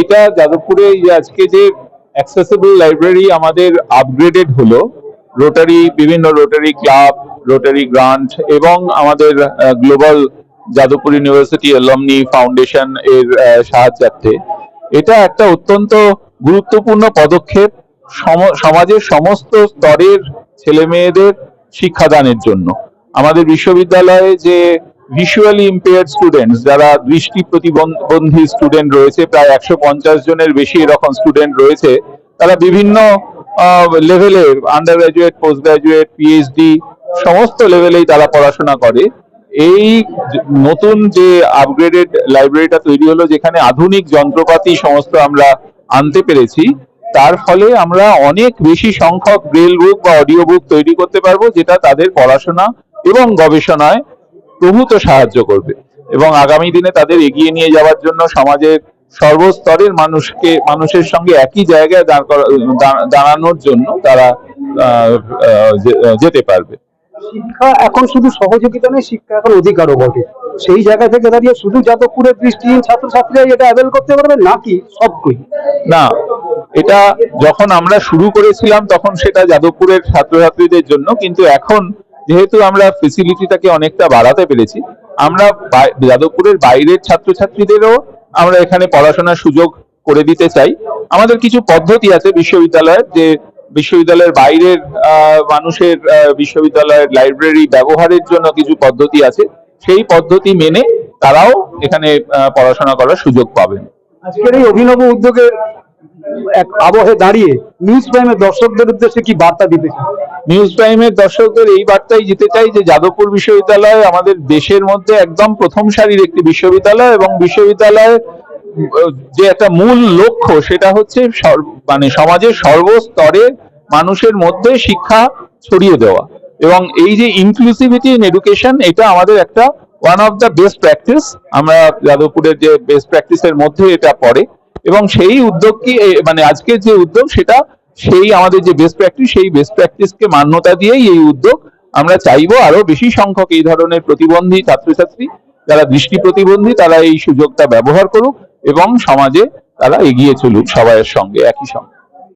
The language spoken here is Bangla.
এটা যাদবপুরে আজকে যে অ্যাক্সেসিবল লাইব্রেরি আমাদের আপগ্রেডেড হলো রোটারি বিভিন্ন রোটারি ক্লাব রোটারি গ্রান্ট এবং আমাদের global Jadavpur university alumni foundation এর সাহায্যার্থে। এটা একটা অত্যন্ত গুরুত্বপূর্ণ পদক্ষেপ সম- সমাজের সমস্ত স্তরের ছেলে মেয়েদের শিক্ষাদানের জন্য। আমাদের বিশ্ববিদ্যালয়ে যে ভিজুয়ালি ইম্পেয়ার্ড স্টুডেন্টস যারা দৃষ্টি প্রতিবন্ধী স্টুডেন্ট রয়েছে, প্রায় একশো পঞ্চাশ জনের বেশি এরকম স্টুডেন্ট রয়েছে, তারা বিভিন্ন লেভেলে under graduate post graduate PhD সমস্ত লেভেলেই তারা পড়াশোনা করে। এই নতুন যে আপগ্রেডেড লাইব্রেরিটা তৈরি হলো, যেখানে আধুনিক যন্ত্রপাতি সমস্ত আমরা আনতে পেরেছি, তার ফলে আমরা অনেক বেশি সংখ্যক ব্রেল বুক বা অডিও বুক তৈরি করতে পারব, যেটা তাদের পড়াশোনা এবং গবেষণায় প্রভূত সাহায্য করবে। এবং আগামী দিনে তাদের এগিয়ে নিয়ে যাওয়ার জন্য সমাজের সর্বস্তরের মানুষকে মানুষের সঙ্গে একই জায়গায় দাঁড়ানোর জন্য তারা যেতে পারবে। শিক্ষা এখন শুধু সহযোগিতা নয় শিক্ষা এখন অধিকারও বটে। সেই জায়গা থেকে দাঁড়িয়ে শুধু যাদবপুরের দৃষ্টিহীন ছাত্রছাত্রীরা এটা অ্যাভেল করতে পারবে নাকি সবকই? না এটা যখন আমরা শুরু করেছিলাম তখন সেটা যাদবপুরের ছাত্রছাত্রীদের জন্য কিন্তু এখন যেহেতু আমরা ফেসিলিটিটাকে অনেকটা বাড়াতে পেরেছি, আমরা যাদবপুরের বাইরের ছাত্রছাত্রীদেরও আমরা এখানে পড়াশোনার সুযোগ করে দিতে চাই। আমাদের কিছু পদ্ধতি আছে বিশ্ববিদ্যালয়ের, যে বিশ্ববিদ্যালয়ের বাইরের মানুষের বিশ্ববিদ্যালয়ের লাইব্রেরি ব্যবহারের জন্য কিছু পদ্ধতি আছে। সেই পদ্ধতি মেনে তারাও এখানে পড়াশোনা করার সুযোগ পাবেন। আজকের এই অভিনব উদ্যোগে এক আবহে দাঁড়িয়ে নিউজ প্রাইমের দর্শকদের উদ্দেশ্যে কি বার্তা দিতে? নিউজ টাইমের দর্শকদের এই বার্তাই দিতে চাই যে যাদবপুর বিশ্ববিদ্যালয় আমাদের দেশের মধ্যে একদম প্রথম সারির একটি বিশ্ববিদ্যালয় এবং যে একটা মূল লক্ষ্য সেটা হচ্ছে মানে সমাজের সর্বস্তরে মানুষের মধ্যে শিক্ষা ছড়িয়ে দেওয়া এবং এই যে ইনক্লুসিভিটি ইন এডুকেশন এটা আমাদের একটা one of the best practice আমরা যাদবপুরের যে বেস্ট প্র্যাকটিসের মধ্যে এটা পড়ে এবং সেই উদ্যোগ কি মানে আজকের যে উদ্যোগ সেটা সেই আমাদের যে বেস্ট প্র্যাকটিস সেই বেস্ট প্র্যাকটিসকে মান্যতা দিয়েই এই উদ্যোগ আমরা চাইব আরও বেশি সংখ্যক এই ধরনের প্রতিবন্ধী ছাত্রছাত্রী, যারা দৃষ্টি প্রতিবন্ধী, তারা এই সুযোগটা ব্যবহার করুক এবং সমাজে তারা এগিয়ে চলুক সবাইয়ের সঙ্গে, একই সঙ্গে।